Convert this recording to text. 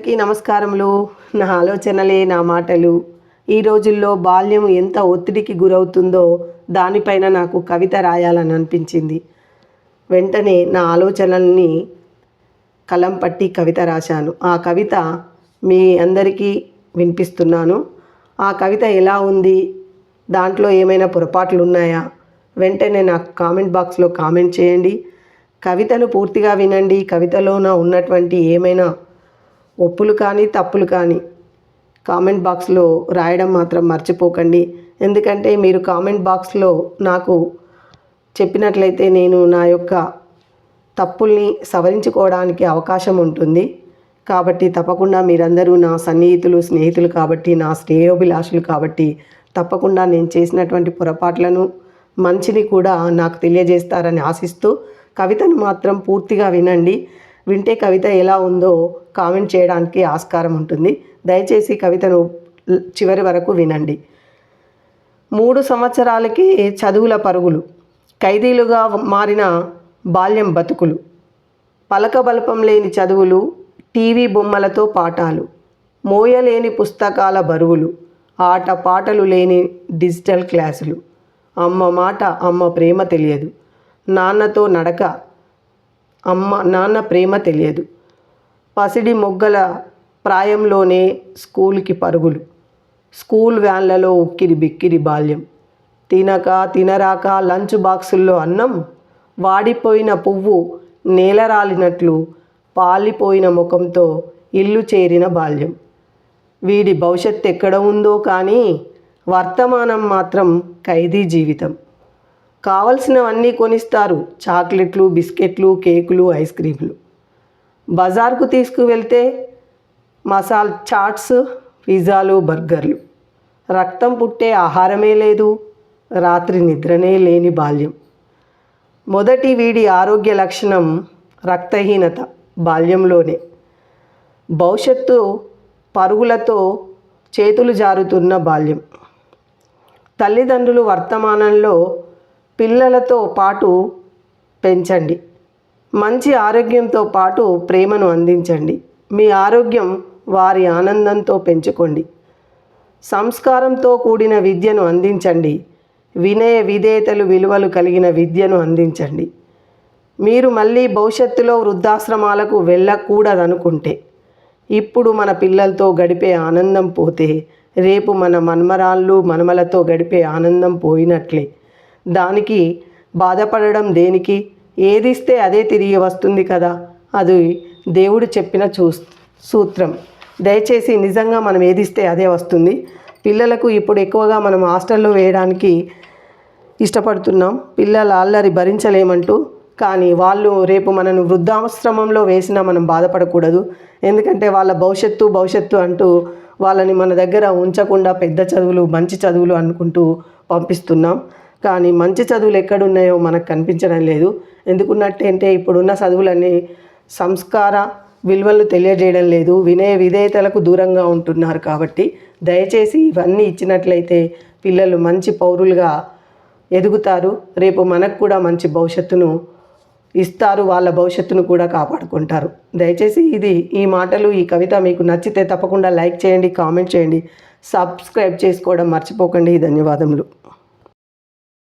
అందరికీ నమస్కారములు. నా ఆలోచనలే నా మాటలు. ఈ రోజుల్లో బాల్యం ఎంత ఒత్తిడికి గురవుతుందో దానిపైన నాకు కవిత రాయాలని అనిపించింది. వెంటనే నా ఆలోచనల్ని కలం పట్టి కవిత రాశాను. ఆ కవిత మీ అందరికీ వినిపిస్తున్నాను. ఆ కవిత ఎలా ఉంది? దాంట్లో ఏమైనా పొరపాట్లు ఉన్నాయా వెంటనే నాకు కామెంట్ బాక్స్లో కామెంట్ చేయండి. కవితను పూర్తిగా వినండి. కవితలోన ఉన్నటువంటి ఏమైనా ఒప్పులు కానీ తప్పులు కానీ కామెంట్ బాక్స్లో రాయడం మాత్రం మర్చిపోకండి. ఎందుకంటే మీరు కామెంట్ బాక్స్లో నాకు చెప్పినట్లయితే నేను నా యొక్క తప్పుల్ని సవరించుకోవడానికి అవకాశం ఉంటుంది. కాబట్టి తప్పకుండా మీరందరూ నా సన్నిహితులు స్నేహితులు కాబట్టి నా స్నేహోభిలాషులు కాబట్టి తప్పకుండా నేను చేసినటువంటి పొరపాట్లను మంచిని కూడా నాకు తెలియజేస్తారని ఆశిస్తూ కవితను మాత్రం పూర్తిగా వినండి. వింటే కవిత ఎలా ఉందో కామెంట్ చేయడానికి ఆస్కారం ఉంటుంది. దయచేసి కవితను చివరి వరకు వినండి. మూడు సంవత్సరాలకి చదువుల పరుగులు ఖైదీలుగా మారిన బాల్యం బతుకులు పలకబలపం లేని చదువులు టీవీ బొమ్మలతో పాఠాలు మోయలేని పుస్తకాల బరువులు ఆట పాటలు లేని డిజిటల్ క్లాసులు. అమ్మ మాట అమ్మ ప్రేమ తెలియదు. నాన్నతో నడక అమ్మ నాన్న ప్రేమ తెలియదు. పసిడి మొగ్గల ప్రాయంలోనే స్కూల్కి పరుగులు. స్కూల్ వ్యాన్లలో ఉక్కిరి బిక్కిరి బాల్యం. తినక తినరాక లంచ్ బాక్సుల్లో అన్నం వాడిపోయిన పువ్వు నేలరాలినట్లు పాలిపోయిన ముఖంతో ఇల్లు చేరిన బాల్యం. వీడి భవిష్యత్ ఎక్కడ ఉందో కానీ వర్తమానం మాత్రం ఖైదీ జీవితం. కావలసినవన్నీ కొనిస్తారు. చాక్లెట్లు బిస్కెట్లు కేకులు ఐస్ క్రీములు. బజార్కు తీసుకువెళ్తే మసాల్ చాట్స్ పిజ్జాలు బర్గర్లు. రక్తం పుట్టే ఆహారమే లేదు. రాత్రి నిద్రనే లేని బాల్యం. మొదటి వీడి ఆరోగ్య లక్షణం రక్తహీనత బాల్యంలోనే. భవిష్యత్తు పరుగులతో చేతులు జారుతున్న బాల్యం. తల్లిదండ్రులు వర్తమానంలో పిల్లలతో పాటు పెంచండి. మంచి ఆరోగ్యంతో పాటు ప్రేమను అందించండి. మీ ఆరోగ్యం వారి ఆనందంతో పెంచుకోండి. సంస్కారంతో కూడిన విద్యను అందించండి. వినయ విధేయతలు విలువలు కలిగిన విద్యను అందించండి. మీరు మళ్ళీ భవిష్యత్తులో వృద్ధాశ్రమాలకు వెళ్ళకూడదనుకుంటే ఇప్పుడు మన పిల్లలతో గడిపే ఆనందం పోతే రేపు మన మన్మరాళ్ళు మనమలతో గడిపే ఆనందం పోయినట్లే. దానికి బాధపడడం దేనికి? ఏదిస్తే అదే తిరిగి వస్తుంది కదా? అది దేవుడు చెప్పిన చూ సూత్రం. దయచేసి నిజంగా మనం ఏదిస్తే అదే వస్తుంది. పిల్లలకు ఇప్పుడు ఎక్కువగా మనం హాస్టల్లో వేయడానికి ఇష్టపడుతున్నాం. పిల్లల అల్లరి భరించలేమంటూ కానీ వాళ్ళు రేపు మనను వృద్ధాశ్రమంలో వేసినా మనం బాధపడకూడదు. ఎందుకంటే వాళ్ళ భవిష్యత్తు భవిష్యత్తు అంటూ వాళ్ళని మన దగ్గర ఉంచకుండా పెద్ద చదువులు మంచి చదువులు అనుకుంటూ పంపిస్తున్నాం. కానీ మంచి చదువులు ఎక్కడున్నాయో మనకు కనిపించడం లేదు. ఎందుకున్నట్టంటే ఇప్పుడున్న చదువులన్నీ సంస్కార విలువలు తెలియజేయడం లేదు. వినయ విధేయతలకు దూరంగా ఉంటున్నారు కాబట్టి దయచేసి ఇవన్నీ ఇచ్చినట్లయితే పిల్లలు మంచి పౌరులుగా ఎదుగుతారు. రేపు మనకు కూడా మంచి భవిష్యత్తును ఇస్తారు. వాళ్ళ భవిష్యత్తును కూడా కాపాడుకుంటారు. దయచేసి ఇది ఈ మాటలు ఈ కవిత మీకు నచ్చితే తప్పకుండా లైక్ చేయండి కామెంట్ చేయండి. సబ్స్క్రైబ్ చేసుకోవడం మర్చిపోకండి. ధన్యవాదములు.